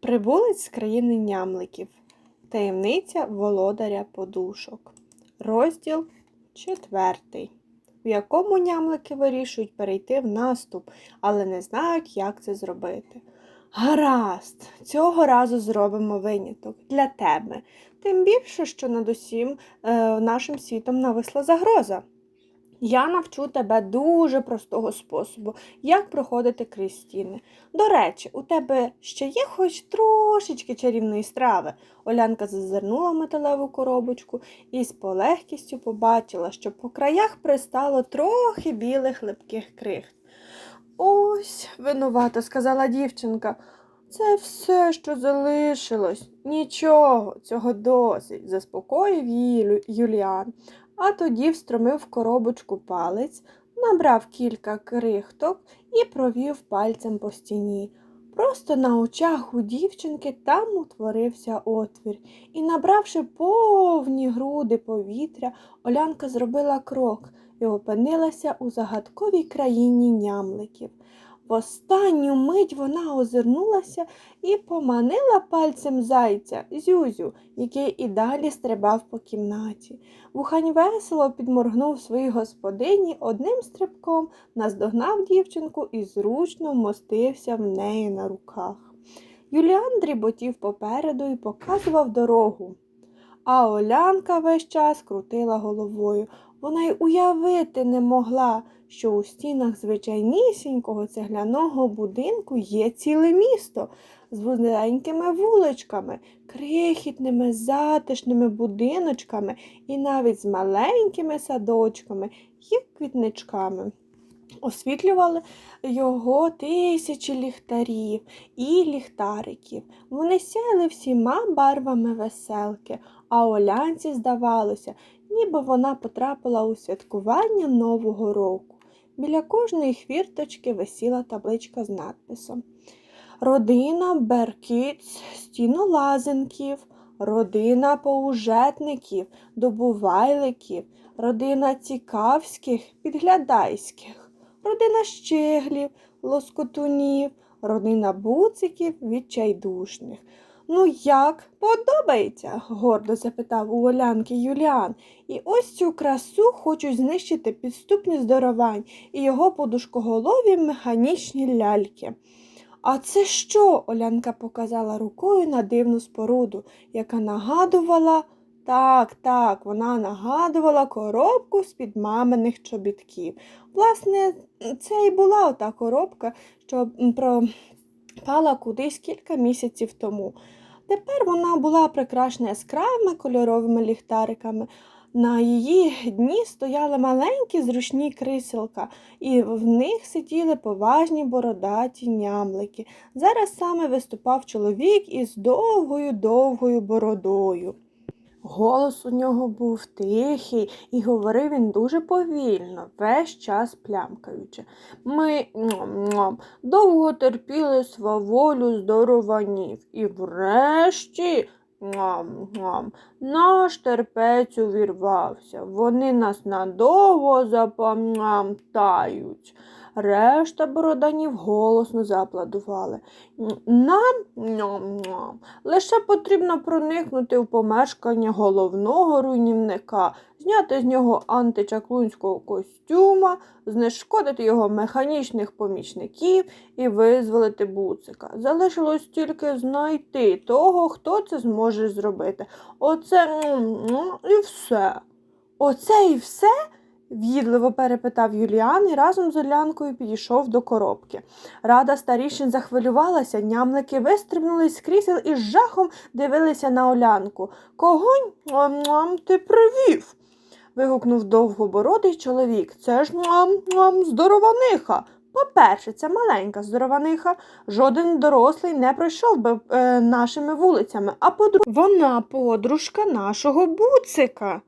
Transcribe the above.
Прибулець з країни нямликів. Таємниця володаря подушок. Розділ четвертий, в якому нямлики вирішують перейти в наступ, але не знають, як це зробити. Гаразд, цього разу зробимо виняток для тебе. Тим більше, що над усім е, нашим світом нависла загроза. Я навчу тебе дуже простого способу, як проходити крізь стіни. До речі, у тебе ще є хоч трошечки чарівної страви. Олянка зазирнула металеву коробочку і з полегкістю побачила, що по краях пристало трохи білих липких крихт. Ось, винувато сказала дівчинка. Це все, що залишилось. Нічого, цього досить, заспокоїв її Юліан, а тоді встромив коробочку палець, набрав кілька крихток і провів пальцем по стіні. Просто на очах у дівчинки там утворився отвір, і, набравши повні груди повітря, Олянка зробила крок і опинилася у загадковій країні нямликів. В останню мить вона озирнулася і поманила пальцем зайця Зюзю, який і далі стрибав по кімнаті. Вухань весело підморгнув своїй господині одним стрибком, наздогнав дівчинку і зручно вмостився в неї на руках. Юліан дріботів попереду і показував дорогу. А Олянка весь час крутила головою. Вона й уявити не могла, що у стінах звичайнісінького цегляного будинку є ціле місто з вузенькими вуличками, крихітними затишними будиночками і навіть з маленькими садочками і квітничками. Освітлювали його тисячі ліхтарів і ліхтариків. Вони сяяли всіма барвами веселки, а Олянці здавалося, ніби вона потрапила у святкування Нового року. Біля кожної хвірточки висіла табличка з надписом Родина Беркіц стінолазенків, родина поужетників, добувайликів, родина цікавських, підглядайських, родина щеглів, лоскотунів, родина буциків, відчайдушних. Ну як, подобається? гордо запитав у Олянки Юліан. І ось цю красу хочуть знищити підступні здоровань і його подушкоголові механічні ляльки. А це що? Олянка показала рукою на дивну споруду, яка нагадувала. Так, так, вона нагадувала коробку з-під маминих чобітків. Власне, це і була та коробка, що пропала кудись кілька місяців тому. Тепер вона була прикрашена яскравими кольоровими ліхтариками. На її дні стояли маленькі зручні кріселка, і в них сиділи поважні бородаті нямлики. Зараз саме виступав чоловік із довгою довгою бородою. Голос у нього був тихий, і говорив він дуже повільно, весь час плямкаючи. Ми довго терпіли сваволю здорованів, і врешті ням-ням, наш терпець увірвався. Вони нас надовго запам'ятають. Решта бороданів голосно зааплодували. Нам лише потрібно проникнути в помешкання головного руйнівника, зняти з нього античаклунського костюма, знешкодити його механічних помічників і визволити буцика. Залишилось тільки знайти того, хто це зможе зробити. Оце і все. Оце і все? В'їдливо перепитав Юліан і разом з Олянкою підійшов до коробки. Рада старішин захвилювалася, нямлики вистрибнули з крісел і з жахом дивилися на Олянку. Когонь ам ти привів. вигукнув довгобородий чоловік. Це ж ам здорованиха. По-перше, це маленька здорованиха. Жоден дорослий не пройшов би е, нашими вулицями, а по-друге, вона подружка нашого буцика.